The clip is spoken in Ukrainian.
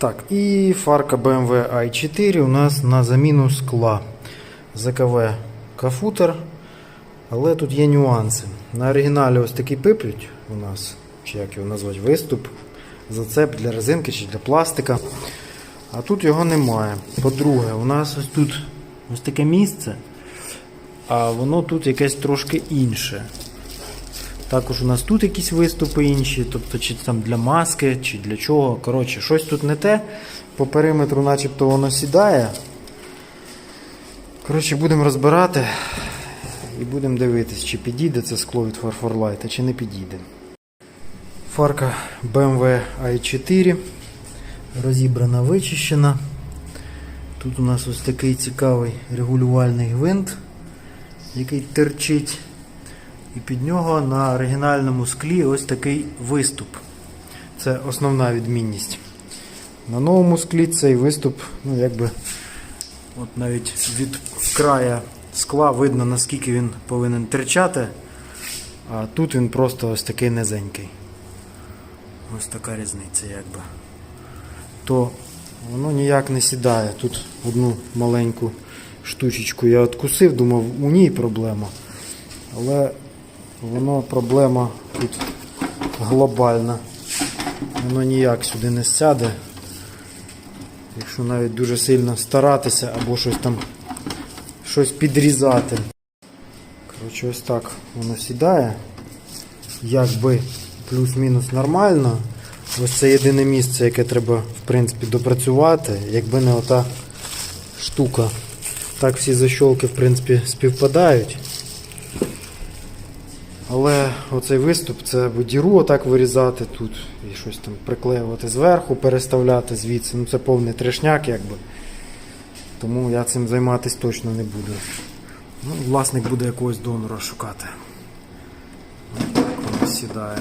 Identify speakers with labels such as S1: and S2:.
S1: Так, і фарка BMW i4 у нас на заміну скла. ЗКВ Кафутер. Але тут є нюанси. На оригіналі ось такий пиплють у нас, чи як його назвати, виступ, зацеп для резинки чи для пластика. А тут його немає. По-друге, у нас ось тут ось таке місце, а воно тут якесь трошки інше. Також у нас тут якісь виступи інші, тобто чи там для маски, чи для чого. Коротше, щось тут не те. По периметру начебто воно сідає. Коротше, будемо розбирати і будемо дивитись, чи підійде це скло від Farforlight, чи не підійде. Фарка BMW i4 розібрана, вичищена. Тут у нас ось такий цікавий регулювальний гвинт, який терчить. І під нього на оригінальному склі ось такий виступ. Це основна відмінність. На новому склі цей виступ, ну якби от навіть від края скла видно, наскільки він повинен терчати, а тут він просто ось такий низенький. Ось така різниця, якби. То воно ніяк не сідає. Тут одну маленьку штучечку я откусив, думав, у ній проблема. Але воно проблема тут глобальна. Воно ніяк сюди не сяде. Якщо навіть дуже сильно старатися або щось там щось підрізати. Коротше, ось так воно сідає. Якби плюс-мінус нормально. Ось це єдине місце, яке треба в принципі допрацювати, якби не ота штука. Так всі защолки в принципі співпадають. Але оцей виступ це діру отак вирізати тут і щось там приклеювати зверху, переставляти звідси. Ну це повний трешняк, якби. Тому я цим займатися точно не буду. Ну, власник буде якогось донора шукати. Ось так воно сідає.